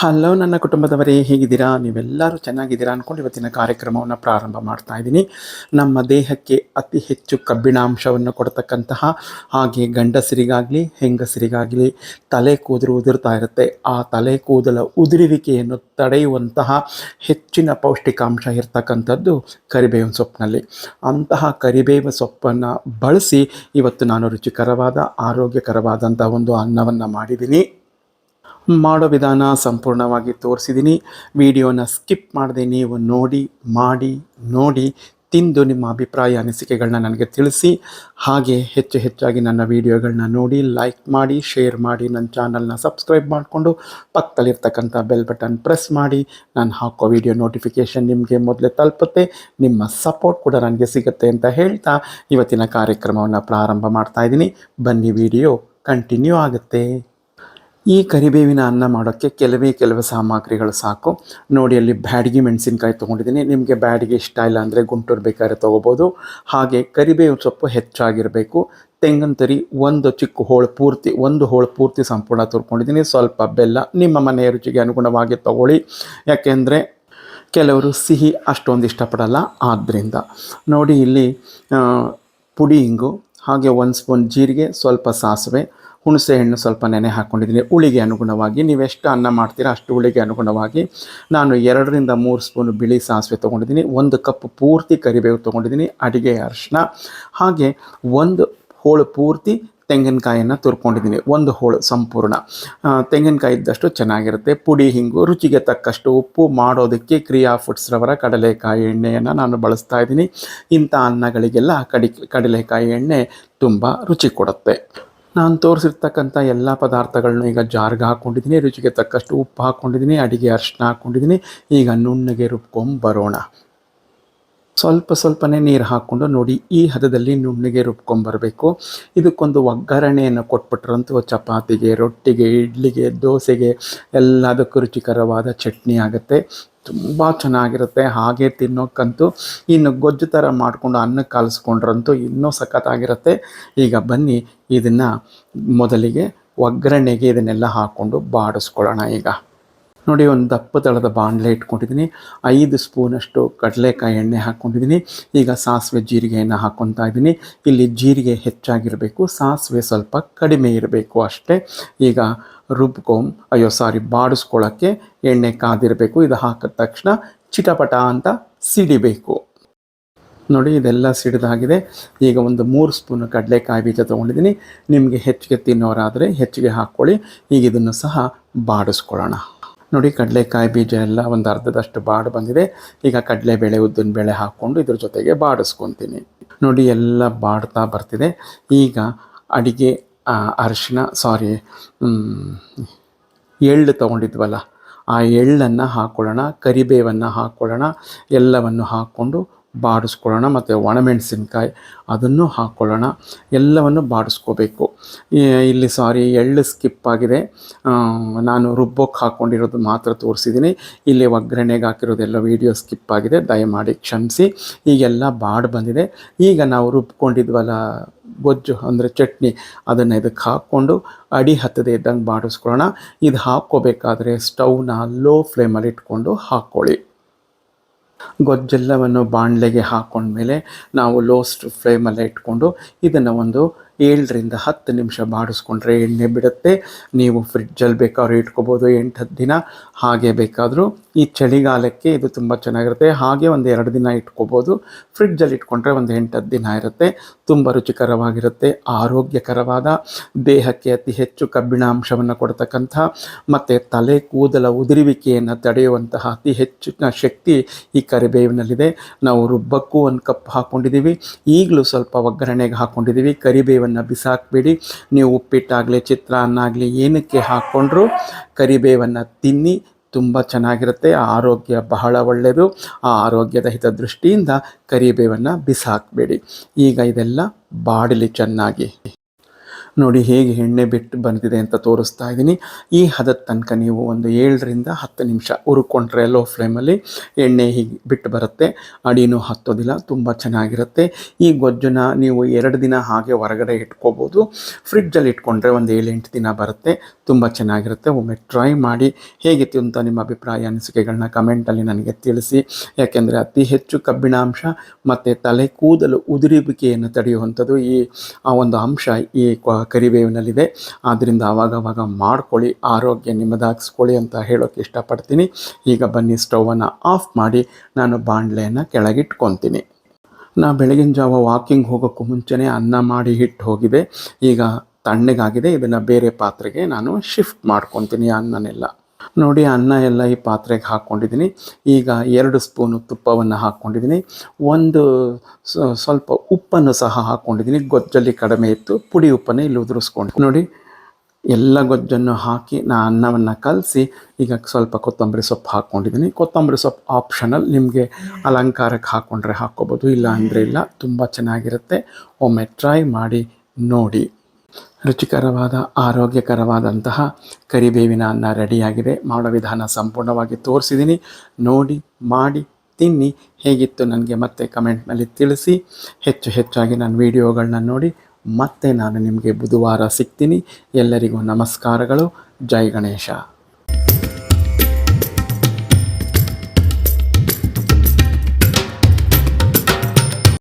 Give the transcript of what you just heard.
Hello ನನ್ನ ಕುಟುಂಬದವರೇ, ಹೇಗಿದ್ದೀರಾ? ನೀವೆಲ್ಲರೂ ಚೆನ್ನಾಗಿದ್ದೀರಾ ಅಂದ್ಕೊಂಡು ಇವತ್ತಿನ ಕಾರ್ಯಕ್ರಮವನ್ನು ಪ್ರಾರಂಭ ಮಾಡ್ತಾ ಇದ್ದೀನಿ. ನಮ್ಮ ದೇಹಕ್ಕೆ ಅತಿ ಹೆಚ್ಚು ಕಬ್ಬಿಣಾಂಶವನ್ನು ಕೊಡ್ತಕ್ಕಂತಹ ಹಾಗೆ ಗಂಡಸರಿಗಾಗಲಿ, ಹೆಂಗಸರಿಗಾಗಲಿ ತಲೆ ಕೂದಲು ಉದುರ್ತಾ ಇರುತ್ತೆ. ಆ ತಲೆ ಕೂದಲ ಉದುರುವಿಕೆಯನ್ನು ತಡೆಯುವಂತಹ ಹೆಚ್ಚಿನ ಪೌಷ್ಟಿಕಾಂಶ ಇರ್ತಕ್ಕಂಥದ್ದು ಕರಿಬೇವಿನ ಸೊಪ್ಪಿನಲ್ಲಿ. ಅಂತಹ ಕರಿಬೇವು ಸೊಪ್ಪನ್ನು ಬಳಸಿ ಇವತ್ತು ನಾನು ರುಚಿಕರವಾದ ಆರೋಗ್ಯಕರವಾದಂಥ ಒಂದು ಅನ್ನವನ್ನು ಮಾಡಿದ್ದೀನಿ. ಮಾಡೋ ವಿಧಾನ ಸಂಪೂರ್ಣವಾಗಿ ತೋರಿಸಿದ್ದೀನಿ. ವಿಡಿಯೋನ ಸ್ಕಿಪ್ ಮಾಡದೆ ನೀವು ನೋಡಿ, ಮಾಡಿ, ನೋಡಿ, ತಿಂದು ನಿಮ್ಮ ಅಭಿಪ್ರಾಯ, ಅನಿಸಿಕೆಗಳನ್ನ ನನಗೆ ತಿಳಿಸಿ. ಹಾಗೆ ಹೆಚ್ಚು ಹೆಚ್ಚಾಗಿ ನನ್ನ ವಿಡಿಯೋಗಳನ್ನ ನೋಡಿ ಲೈಕ್ ಮಾಡಿ ಶೇರ್ ಮಾಡಿ, ನನ್ನ ಚಾನಲ್ನ ಸಬ್ಸ್ಕ್ರೈಬ್ ಮಾಡಿಕೊಂಡು ಪಕ್ಕದಲ್ಲಿರ್ತಕ್ಕಂಥ ಬೆಲ್ ಬಟನ್ ಪ್ರೆಸ್ ಮಾಡಿ. ನಾನು ಹಾಕೋ ವಿಡಿಯೋ ನೋಟಿಫಿಕೇಷನ್ ನಿಮಗೆ ಮೊದಲೇ ತಲುಪುತ್ತೆ. ನಿಮ್ಮ ಸಪೋರ್ಟ್ ಕೂಡ ನನಗೆ ಸಿಗುತ್ತೆ ಅಂತ ಹೇಳ್ತಾ ಇವತ್ತಿನ ಕಾರ್ಯಕ್ರಮವನ್ನು ಪ್ರಾರಂಭ ಮಾಡ್ತಾ ಇದ್ದೀನಿ. ಬನ್ನಿ ವಿಡಿಯೋ ಕಂಟಿನ್ಯೂ ಆಗುತ್ತೆ. ಈ ಕರಿಬೇವಿನ ಅನ್ನ ಮಾಡೋಕ್ಕೆ ಕೆಲವೇ ಕೆಲವು ಸಾಮಗ್ರಿಗಳು ಸಾಕು. ನೋಡಿ ಅಲ್ಲಿ ಬ್ಯಾಡಿಗೆ ಮೆಣಸಿನ್ಕಾಯಿ ತೊಗೊಂಡಿದ್ದೀನಿ. ನಿಮಗೆ ಬ್ಯಾಡಿಗೆ ಇಷ್ಟ ಇಲ್ಲ ಅಂದರೆ ಗುಂಟೂರು ಬೇಕಾದ್ರೆ ತೊಗೋಬೋದು. ಹಾಗೆ ಕರಿಬೇವು ಸೊಪ್ಪು ಹೆಚ್ಚಾಗಿರಬೇಕು. ತೆಂಗಿನ ತರಿ ಒಂದು ಚಿಕ್ಕ ಹೋಳು ಪೂರ್ತಿ ಒಂದು ಹೋಳು ಪೂರ್ತಿ ಸಂಪೂರ್ಣ ತುರ್ಕೊಂಡಿದ್ದೀನಿ. ಸ್ವಲ್ಪ ಬೆಲ್ಲ ನಿಮ್ಮ ಮನೆಯ ರುಚಿಗೆ ಅನುಗುಣವಾಗಿ ತಗೊಳ್ಳಿ. ಯಾಕೆಂದರೆ ಕೆಲವರು ಸಿಹಿ ಅಷ್ಟೊಂದು ಇಷ್ಟಪಡಲ್ಲ. ಆದ್ದರಿಂದ ನೋಡಿ ಇಲ್ಲಿ ಆ, ಪುಡಿ ಹಿಂಗು ಹಾಗೆ ಒಂದು ಸ್ಪೂನ್ ಜೀರಿಗೆ ಸ್ವಲ್ಪ ಸಾಸಿವೆ ಹುಣಸೆ ಹಣ್ಣು ಸ್ವಲ್ಪ ನೆನೆ ಹಾಕ್ಕೊಂಡಿದ್ದೀನಿ ಹುಳಿಗೆ ಅನುಗುಣವಾಗಿ ನೀವೆಷ್ಟು ಅನ್ನ ಮಾಡ್ತೀರಾ ಅಷ್ಟು ಹುಳಿಗೆ ಅನುಗುಣವಾಗಿ ನಾನು ಎರಡರಿಂದ ಮೂರು ಸ್ಪೂನು ಬಿಳಿ ಸಾಸಿವೆ ತೊಗೊಂಡಿದ್ದೀನಿ. ಒಂದು ಕಪ್ ಪೂರ್ತಿ ಕರಿಬೇವು ತೊಗೊಂಡಿದ್ದೀನಿ. ಅಡಿಗೆ ಅರಿಶಿನ ಹಾಗೆ ಒಂದು ಹೋಳು ಪೂರ್ತಿ ತೆಂಗಿನಕಾಯನ್ನು ತುರ್ಕೊಂಡಿದ್ದೀನಿ. ಒಂದು ಹೋಳು ಸಂಪೂರ್ಣ. ತೆಂಗಿನಕಾಯಿ ಇದ್ದಷ್ಟು ಚೆನ್ನಾಗಿರುತ್ತೆ. ಪುಡಿ, ಹಿಂಗು, ರುಚಿಗೆ ತಕ್ಕಷ್ಟು ಉಪ್ಪು ಮಾಡೋದಕ್ಕೆ ಕ್ರಿಯಾ ಫುಡ್ಸ್ರವರ ಕಡಲೆಕಾಯಿ ಎಣ್ಣೆಯನ್ನು ನಾನು ಬಳಸ್ತಾ ಇದ್ದೀನಿ. ಇಂಥ ಅನ್ನಗಳಿಗೆಲ್ಲ ಕಡಿ, ಕಡಲೆಕಾಯಿ ಎಣ್ಣೆ ತುಂಬ ರುಚಿ ಕೊಡುತ್ತೆ. ನಾನು ತೋರಿಸಿರ್ತಕ್ಕಂಥ ಎಲ್ಲ ಪದಾರ್ಥಗಳನ್ನು ಈಗ ಜಾರ್ಗೆ ಹಾಕ್ಕೊಂಡಿದ್ದೀನಿ ರುಚಿಗೆ ತಕ್ಕಷ್ಟು ಉಪ್ಪು ಹಾಕ್ಕೊಂಡಿದ್ದೀನಿ ಅಡಿಗೆ ಅರಿಶಿನ ಹಾಕ್ಕೊಂಡಿದ್ದೀನಿ ಈಗ ನುಣ್ಣಗೆ ರುಬ್ಕೊಂಬರೋಣ ಸ್ವಲ್ಪ ಸ್ವಲ್ಪನೇ ನೀರು ಹಾಕ್ಕೊಂಡು ನೋಡಿ ಈ ಹದದಲ್ಲಿ ನುಣ್ಣಗೆ ರುಬ್ಕೊಂಬರಬೇಕು. ಇದಕ್ಕೊಂದು ಒಗ್ಗರಣೆಯನ್ನು ಕೊಟ್ಬಿಟ್ರಂತೂ ಚಪಾತಿಗೆ, ರೊಟ್ಟಿಗೆ, ಇಡ್ಲಿಗೆ, ದೋಸೆಗೆ ಎಲ್ಲದಕ್ಕೂ ರುಚಿಕರವಾದ ಚಟ್ನಿ ಆಗುತ್ತೆ. ತುಂಬ ಚೆನ್ನಾಗಿರುತ್ತೆ. ಹಾಗೆ ತಿನ್ನೋಕ್ಕಂತೂ ಇನ್ನು ಗೊಜ್ಜು ಥರ ಮಾಡಿಕೊಂಡು ಅನ್ನಕ್ಕೆ ಕಾಲಿಸ್ಕೊಂಡ್ರಂತೂ ಇನ್ನೂ ಸಖತ್ತಾಗಿರುತ್ತೆ. ಈಗ ಬನ್ನಿ ಇದನ್ನು ಮೊದಲಿಗೆ ಒಗ್ಗರಣೆಗೆ ಇದನ್ನೆಲ್ಲ ಹಾಕ್ಕೊಂಡು ಬಾಡಿಸ್ಕೊಳ್ಳೋಣ ಈಗ. ನೋಡಿ, ಒಂದು ದಪ್ಪ ತಳದ ಬಾಣಲೆ ಇಟ್ಕೊಂಡಿದ್ದೀನಿ. ಐದು ಸ್ಪೂನಷ್ಟು ಕಡಲೆಕಾಯಿ ಎಣ್ಣೆ ಹಾಕ್ಕೊಂಡಿದ್ದೀನಿ. ಈಗ ಸಾಸಿವೆ ಜೀರಿಗೆಯನ್ನು ಹಾಕ್ಕೊತಾ ಇದ್ದೀನಿ. ಇಲ್ಲಿ ಜೀರಿಗೆ ಹೆಚ್ಚಾಗಿರಬೇಕು, ಸಾಸಿವೆ ಸ್ವಲ್ಪ ಕಡಿಮೆ ಇರಬೇಕು ಅಷ್ಟೇ. ಈಗ ರುಬ್ಕೊಂ, ಅಯ್ಯೋ ಸಾರಿ ಬಾಡಿಸ್ಕೊಳ್ಳೋಕ್ಕೆ ಎಣ್ಣೆ ಕಾದಿರಬೇಕು. ಇದು ಹಾಕಿದ ತಕ್ಷಣ ಚಿಟಪಟ ಅಂತ ಸಿಡಿಬೇಕು. ನೋಡಿ, ಇದೆಲ್ಲ ಸಿಡಿದಾಗಿದೆ. ಈಗ ಒಂದು ಮೂರು ಸ್ಪೂನ್ ಕಡಲೆಕಾಯಿ ಬೀಜ ತೊಗೊಂಡಿದ್ದೀನಿ. ನಿಮಗೆ ಹೆಚ್ಚಿಗೆ ತಿನ್ನೋರಾದರೆ ಹೆಚ್ಚಿಗೆ ಹಾಕ್ಕೊಳ್ಳಿ. ಈಗ ಇದನ್ನು ಸಹ ಬಾಡಿಸ್ಕೊಳ್ಳೋಣ. ನೋಡಿ ಕಡಲೆಕಾಯಿ ಬೀಜ ಎಲ್ಲ ಒಂದು ಅರ್ಧದಷ್ಟು ಬಾಡು ಬಂದಿದೆ. ಈಗ ಕಡಲೆ ಬೇಳೆ ಉದ್ದಿನ ಬೇಳೆ ಹಾಕ್ಕೊಂಡು ಇದ್ರ ಜೊತೆಗೆ ಬಾಡಿಸ್ಕೊತೀನಿ. ನೋಡಿ ಎಲ್ಲ ಬಾಡ್ತಾ ಬರ್ತಿದೆ. ಈಗ ಅಡಿಗೆ ಅರಿಶಿನ ಸಾರಿ ಎಳ್ಳು ತೊಗೊಂಡಿದ್ವಲ್ಲ, ಆ ಎಳ್ಳನ್ನು ಹಾಕ್ಕೊಳ್ಳೋಣ ಕರಿಬೇವನ್ನು ಹಾಕ್ಕೊಳ್ಳೋಣ ಎಲ್ಲವನ್ನು ಹಾಕ್ಕೊಂಡು ಬಾಡಿಸ್ಕೊಳ್ಳೋಣ, ಮತ್ತು ಒಣಮೆಣಸಿನ್ಕಾಯಿ ಅದನ್ನು ಹಾಕ್ಕೊಳ್ಳೋಣ ಎಲ್ಲವನ್ನು ಬಾಡಿಸ್ಕೋಬೇಕು. ಇಲ್ಲಿ ಸಾರಿ ಎಳ್ಳು ಸ್ಕಿಪ್ ಆಗಿದೆ. ನಾನು ರುಬ್ಬೋಕ್ಕೆ ಹಾಕ್ಕೊಂಡಿರೋದು ಮಾತ್ರ ತೋರಿಸಿದ್ದೀನಿ. ಇಲ್ಲಿ ಒಗ್ಗರಣೆಗೆ ಹಾಕಿರೋದೆಲ್ಲ ವೀಡಿಯೋ ಸ್ಕಿಪ್ ಆಗಿದೆ. ದಯಮಾಡಿ ಕ್ಷಮಿಸಿ. ಈಗೆಲ್ಲ ಬಾಡ್ ಬಂದಿದೆ. ಈಗ ನಾವು ರುಬ್ಕೊಂಡಿದ್ವಲ್ಲ ಗೊಜ್ಜು, ಅಂದರೆ ಚಟ್ನಿ, ಅದನ್ನು ಇದಕ್ಕೆ ಹಾಕ್ಕೊಂಡು ಅಡಿ ಹತ್ತದೇ ಇದ್ದಂಗೆ ಬಾಡಿಸ್ಕೊಳ್ಳೋಣ. ಇದು ಹಾಕ್ಕೋಬೇಕಾದ್ರೆ ಸ್ಟವ್ನ ಲೋ ಫ್ಲೇಮಲ್ಲಿ ಇಟ್ಕೊಂಡು ಹಾಕ್ಕೊಳ್ಳಿ. ಗೊಜ್ಜೆಲ್ಲವನ್ನು ಬಾಣಲೆಗೆ ಹಾಕೊಂಡ್ಮೇಲೆ ನಾವು ಲೋಸ್ಟ್ ಫ್ಲೇಮಲ್ಲೇ ಇಟ್ಕೊಂಡು ಇದನ್ನು ಒಂದು ಏಳರಿಂದ ಹತ್ತು ನಿಮಿಷ ಬಾಡಿಸ್ಕೊಂಡ್ರೆ ಎಣ್ಣೆ ಬಿಡುತ್ತೆ. ನೀವು ಫ್ರಿಡ್ಜಲ್ಲಿ ಬೇಕಾದ್ರೂ ಇಟ್ಕೋಬೋದು ಎಂಟು ಹತ್ತು ದಿನ ಹಾಗೆ ಬೇಕಾದರೂ. ಈ ಚಳಿಗಾಲಕ್ಕೆ ಇದು ತುಂಬ ಚೆನ್ನಾಗಿರುತ್ತೆ. ಹಾಗೆ ಒಂದು ಎರಡು ದಿನ ಇಟ್ಕೋಬೋದು. ಫ್ರಿಡ್ಜಲ್ಲಿ ಇಟ್ಕೊಂಡ್ರೆ ಒಂದು ಎಂಟು ಹತ್ತು ದಿನ ಇರುತ್ತೆ. ತುಂಬ ರುಚಿಕರವಾಗಿರುತ್ತೆ, ಆರೋಗ್ಯಕರವಾದ, ದೇಹಕ್ಕೆ ಅತಿ ಹೆಚ್ಚು ಕಬ್ಬಿಣಾಂಶವನ್ನು ಕೊಡ್ತಕ್ಕಂಥ, ಮತ್ತು ತಲೆ ಕೂದಲ ಉದುರುವಿಕೆಯನ್ನು ತಡೆಯುವಂತಹ ಅತಿ ಹೆಚ್ಚಿನ ಶಕ್ತಿ ಈ ಕರಿಬೇವಿನಲ್ಲಿದೆ. ನಾವು ರುಬ್ಬಕ್ಕೂ ಒಂದು ಕಪ್ ಹಾಕ್ಕೊಂಡಿದ್ದೀವಿ ಈಗಲೂ ಸ್ವಲ್ಪ ಒಗ್ಗರಣೆಗೆ ಹಾಕ್ಕೊಂಡಿದ್ದೀವಿ ಕರಿಬೇವನ್ನು ಬಿಸಾಕ್ಬೇಡಿ. ನೀವು ಉಪ್ಪಿಟ್ಟಾಗಲಿ ಚಿತ್ರಾನ್ನ ಆಗಲಿ ಏನಕ್ಕೆ ಹಾಕ್ಕೊಂಡ್ರು ಕರಿಬೇವನ್ನು ತಿನ್ನಿ, ತುಂಬ ಚೆನ್ನಾಗಿರುತ್ತೆ. ಆರೋಗ್ಯ ಬಹಳ ಒಳ್ಳೆಯದು ಆ ಆರೋಗ್ಯದ ಹಿತದೃಷ್ಟಿಯಿಂದ ಕರಿಬೇವನ್ನು ಬಿಸಾಕಬೇಡಿ. ಈಗ ಇದೆಲ್ಲ ಬಾಡಲಿ ಚೆನ್ನಾಗಿ. ನೋಡಿ ಹೇಗೆ ಎಣ್ಣೆ ಬಿಟ್ಟು ಬಂದಿದೆ ಅಂತ ತೋರಿಸ್ತಾ ಇದ್ದೀನಿ. ಈ ಹದದ ತನಕ ನೀವು ಒಂದು ಏಳರಿಂದ ಹತ್ತು ನಿಮಿಷ ಹುರ್ಕೊಂಡ್ರೆ ಲೋ ಫ್ಲೇಮಲ್ಲಿ ಎಣ್ಣೆ ಹೀಗೆ ಬಿಟ್ಟು ಬರುತ್ತೆ. ಅಡಿನೂ ಹತ್ತೋದಿಲ್ಲ, ತುಂಬ ಚೆನ್ನಾಗಿರುತ್ತೆ. ಈ ಗೊಜ್ಜನ್ನ ನೀವು ಎರಡು ದಿನ ಹಾಗೆ ಹೊರಗಡೆ ಇಟ್ಕೋಬೋದು. ಫ್ರಿಡ್ಜಲ್ಲಿ ಇಟ್ಕೊಂಡ್ರೆ ಒಂದು ಏಳೆಂಟು ದಿನ ಬರುತ್ತೆ. ತುಂಬ ಚೆನ್ನಾಗಿರುತ್ತೆ. ಒಮ್ಮೆ ಟ್ರೈ ಮಾಡಿ ಹೇಗಿತ್ತು ಅಂತ ನಿಮ್ಮ ಅಭಿಪ್ರಾಯ ಅನಿಸಿಕೆಗಳನ್ನ ಕಮೆಂಟಲ್ಲಿ ನನಗೆ ತಿಳಿಸಿ. ಯಾಕೆಂದರೆ ಅತಿ ಹೆಚ್ಚು ಕಬ್ಬಿಣಾಂಶ ಮತ್ತು ತಲೆ ಕೂದಲು ಉದುರಿಬಿಕೆಯನ್ನು ತಡೆಯುವಂಥದ್ದು ಈ ಆ ಒಂದು ಅಂಶ ಈ ಕರಿಬೇವಿನಲ್ಲಿದೆ. ಆದ್ದರಿಂದ ಆವಾಗವಾಗ ಮಾಡ್ಕೊಳ್ಳಿ, ಆರೋಗ್ಯ ನಿಮ್ಮದಾಗಿಸ್ಕೊಳ್ಳಿ ಅಂತ ಹೇಳೋಕ್ಕೆ ಇಷ್ಟಪಡ್ತೀನಿ. ಈಗ ಬನ್ನಿ ಸ್ಟೌವನ್ನು ಆಫ್ ಮಾಡಿ, ನಾನು ಬಾಣಲೆಯನ್ನು ಕೆಳಗಿಟ್ಕೊತೀನಿ. ನಾ ಬೆಳಗಿನ ಜಾವ ವಾಕಿಂಗ್ ಹೋಗೋಕ್ಕೂ ಮುಂಚೆನೇ ಅನ್ನ ಮಾಡಿ ಹಿಟ್ಟು ಹೋಗಿದೆ. ಈಗ ತಣ್ಣಗಾಗಿದೆ, ಇದನ್ನು ಬೇರೆ ಪಾತ್ರೆಗೆ ನಾನು ಶಿಫ್ಟ್ ಮಾಡ್ಕೊತೀನಿ ಅನ್ನನೆಲ್ಲ. ನೋಡಿ ಅನ್ನ ಎಲ್ಲ ಈ ಪಾತ್ರೆಗೆ ಹಾಕ್ಕೊಂಡಿದ್ದೀನಿ. ಈಗ ಎರಡು ಸ್ಪೂನು ತುಪ್ಪವನ್ನು ಹಾಕ್ಕೊಂಡಿದ್ದೀನಿ. ಒಂದು ಸ್ವಲ್ಪ ಉಪ್ಪನ್ನು ಸಹ ಹಾಕ್ಕೊಂಡಿದ್ದೀನಿ. ಗೊಜ್ಜಲ್ಲಿ ಕಡಿಮೆ ಇತ್ತು. ಪುಡಿ ಉಪ್ಪನ್ನೇ ಇಲ್ಲಿ ಉದುರಿಸ್ಕೊಂಡು. ನೋಡಿ, ಎಲ್ಲ ಗೊಜ್ಜನ್ನು ಹಾಕಿ ನಾ ಅನ್ನವನ್ನು ಕಲಸಿ ಈಗ ಸ್ವಲ್ಪ ಕೊತ್ತಂಬರಿ ಸೊಪ್ಪು ಹಾಕ್ಕೊಂಡಿದ್ದೀನಿ. ಕೊತ್ತಂಬರಿ ಸೊಪ್ಪು ಆಪ್ಷನಲ್. ನಿಮಗೆ ಅಲಂಕಾರಕ್ಕೆ ಹಾಕ್ಕೊಂಡ್ರೆ ಹಾಕ್ಕೋಬೋದು. ಇಲ್ಲ ಅಂದರೆ ಇಲ್ಲ. ತುಂಬ ಚೆನ್ನಾಗಿರುತ್ತೆ. ಒಮ್ಮೆ ಟ್ರೈ ಮಾಡಿ ನೋಡಿ. ರುಚಿಕರವಾದ, ಆರೋಗ್ಯಕರವಾದಂತಹ ಕರಿಬೇವಿನ ಅನ್ನ ರೆಡಿಯಾಗಿದೆ. ಮಾಡೋ ವಿಧಾನ ಸಂಪೂರ್ಣವಾಗಿ ತೋರಿಸಿದ್ದೀನಿ ನೋಡಿ, ಮಾಡಿ, ತಿನ್ನಿ. ಹೇಗಿತ್ತು ನನಗೆ ಮತ್ತೆ ಕಮೆಂಟ್ನಲ್ಲಿ ತಿಳಿಸಿ. ಹೆಚ್ಚು ಹೆಚ್ಚಾಗಿ ನನ್ನ ವಿಡಿಯೋಗಳನ್ನ ನೋಡಿ ಮತ್ತೆ ನಾನು ನಿಮಗೆ ಬುಧವಾರ ಸಿಗ್ತೀನಿ. ಎಲ್ಲರಿಗೂ ನಮಸ್ಕಾರಗಳು. ಜೈ ಗಣೇಶ.